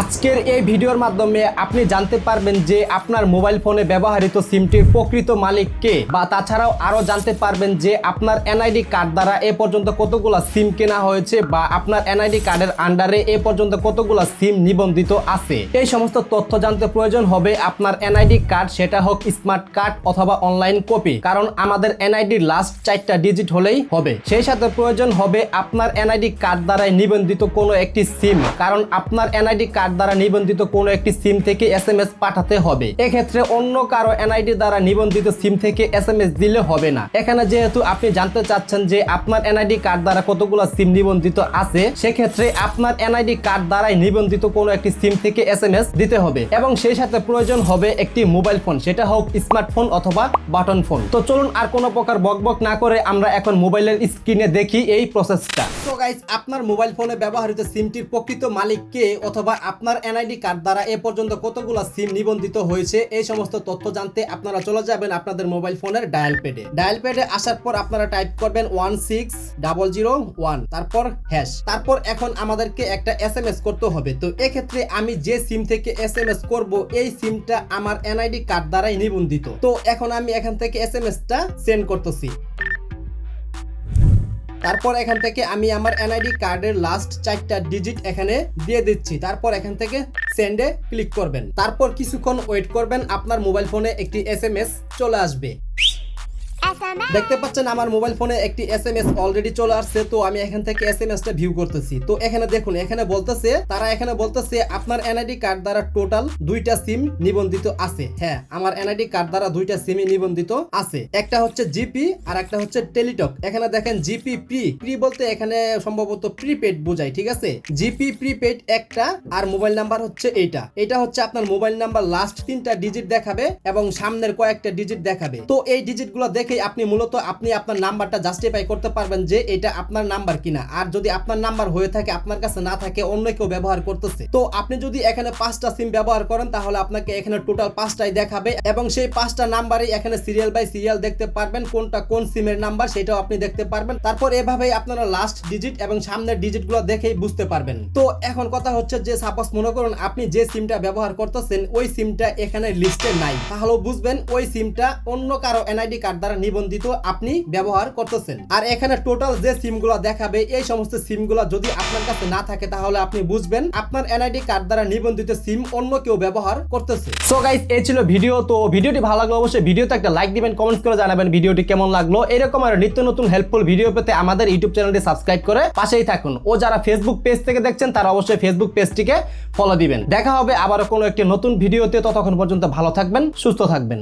আজকের এই ভিডিওর মাধ্যমে আপনি জানতে পারবেন যে আপনার মোবাইল ফোনে ব্যবহৃত সিমটির প্রকৃত মালিক কে। বা তাছাড়াও আরও জানতে পারবেন যে আপনার এনআইডি কার্ড দ্বারা এ পর্যন্ত কতগুলো সিম কেনা হয়েছে বা আপনার এনআইডি কার্ডের আন্ডারে এ পর্যন্ত কতগুলো সিম নিবন্ধিত আছে। এই সমস্ত তথ্য জানতে প্রয়োজন হবে আপনার এনআইডি কার্ড, সেটা হোক স্মার্ট কার্ড অথবা অনলাইন কপি। কারণ আমাদের এনআইডির লাস্ট চারটা ডিজিট হলেই হবে। সেই সাথে প্রয়োজন হবে আপনার এনআইডি কার্ড দ্বারা নিবন্ধিত কোনো একটি সিম। কারণ আপনার এনআইডি কার্ড দ্বারা নিবন্ধিত কোনো একটি সিম থেকে এস এম এস পাঠাতে হবে। এক্ষেত্রে অন্য কারও এনআইডি দ্বারা নিবন্ধিত সিম থেকে এস এম এস দিলে হবে না। এখানে যেহেতু আপনি জানতে চাচ্ছেন যে আপনার এনআইডি কার্ড দ্বারা কতগুলো সিম নিবন্ধিত আছে, সেক্ষেত্রে আপনার এনআইডি কার্ড দ্বারাই নিবন্ধিত কোনো একটি সিম থেকে এস এম এস দিতে হবে এবং সেই সাথে প্রয়োজন হবে একটি মোবাইল ফোন, সেটা হোক স্মার্টফোন অথবা বাটন ফোন। তো চলুন আর কোনো প্রকার বকবক না করে আমরা এখন মোবাইলের স্ক্রিনে দেখি এই প্রসেসটা তো গাইস আপনার মোবাইল ফোনে ব্যবহৃত সিমটির প্রকৃত মালিক কে অথবা আপনার এনআইডি কার্ড দ্বারা এ পর্যন্ত কতগুলো সিম নিবন্ধিত হয়েছে? এই সমস্ত তথ্য জানতে আপনারা চলে যাবেন আপনাদের মোবাইল ফোনের ডায়াল প্যাডে। ডায়াল প্যাডে আসার পর আপনারা টাইপ করবেন one six double zero one, তারপর হ্যাশ। তারপর এখন আমাদেরকে একটা এস এম এস করতে হবে। তো এক্ষেত্রে আমি যে সিম থেকে এস এম এস করব, এই সিমটা আমার এনআইডি কার্ড দ্বারাই নিবন্ধিত। তো এখন আমি এখান থেকে এস এম এসটা সেন্ড করতেছি। তারপর এখান থেকে আমি আমার এনআইডি কার্ডের লাস্ট চারটা ডিজিট এখানে দিয়ে দিচ্ছি। তারপর এখান থেকে সেন্ডে ক্লিক করবেন। তারপর কিছুক্ষণ ওয়েট করবেন, আপনার মোবাইল ফোনে একটি এস চলে আসবে। দেখতে পাচ্ছেন আমার মোবাইল ফোনে একটি এসএমএস অলরেডি চলে আসছে, তো আমি এখান থেকে এসএমএসটা ভিউ করতেছি। তো এখানে দেখুন, এখানে বলতেছে, তারা এখানে বলতেছে, আপনার এনআইডি কার্ড দ্বারা টোটাল দুইটা সিম নিবন্ধিত আছে। হ্যাঁ আমার এনআইডি কার্ড দ্বারা দুইটা সিম নিবন্ধিত আছে। একটা হচ্ছে জিপি আর একটা হচ্ছে টেলিটক এখানে দেখেন জিপি প্রি প্রি বলতে এখানে সম্ভবত প্রিপেড বোঝায়, ঠিক আছে? জিপি প্রিপেড একটা, আর মোবাইল নাম্বার হচ্ছে এইটা। এটা হচ্ছে আপনার মোবাইল নাম্বার লাস্ট তিনটা ডিজিট দেখাবে এবং সামনের কয়েকটা ডিজিট দেখাবে। তো এই ডিজিটগুলো দেখেই আপনি মূলত আপনি আপনার নাম্বারটা জাস্টিফাই করতে পারবেন যে এটা আপনার নাম্বার কিনা। আর যদি আপনার নাম্বার হয়ে থাকে, আপনার কাছে না থাকে, অন্য কেউ ব্যবহার করতেছে। তো আপনি যদি এখানে পাঁচটা সিম ব্যবহার করেন, তাহলে আপনাকে এখানে টোটাল পাঁচটাই দেখাবে এবং সেই পাঁচটা নাম্বারই এখানে সিরিয়াল বাই সিরিয়াল দেখতে পারবেন, কোনটা কোন সিমের নাম্বার সেটাও আপনি দেখতে পারবেন। তারপর এভাবেই আপনারা লাস্ট ডিজিট এবং সামনের ডিজিটগুলো দেখেই বুঝতে পারবেন। তো এখন কথা হচ্ছে যে সাপোজ মনে করুন আপনি যে সিমটা ব্যবহার করতেছেন, ওই সিমটা এখানে লিস্টে নাই। তাহলে বুঝবেন ওই সিমটা অন্য কারও এনআইডি কার্ড দ্বারা নিবন্ধিত আপনি ব্যবহার করতেছেন। আর এখানে টোটাল যে সিমগুলো দেখাবে, এই সমস্ত সিমগুলো যদি আপনার কাছে না থাকে, তাহলে আপনি বুঝবেন আপনার এনআইডি কার্ড দ্বারা নিবন্ধিত সিম অন্য কেউ ব্যবহার করতেছে। সো গাইস এই ছিল ভিডিও তো ভিডিওটি ভালো লাগল অবশ্যই ভিডিওতে একটা লাইক দিবেন কমেন্টস করে জানাবেন ভিডিওটি কেমন লাগল। এরকম আর নিত্য নতুন হেল্পফুল ভিডিও পেতে আমাদের ইউটিউব চ্যানেলটি সাবস্ক্রাইব করে পাশেই থাকুন। ও যারা ফেসবুক পেজ থেকে দেখছেন, তারা অবশ্যই ফেসবুক পেজটিকে ফলো দিবেন। দেখা হবে আবারও কোনো একটি নতুন ভিডিওতে ততক্ষণ পর্যন্ত ভালো থাকবেন, সুস্থ থাকবেন।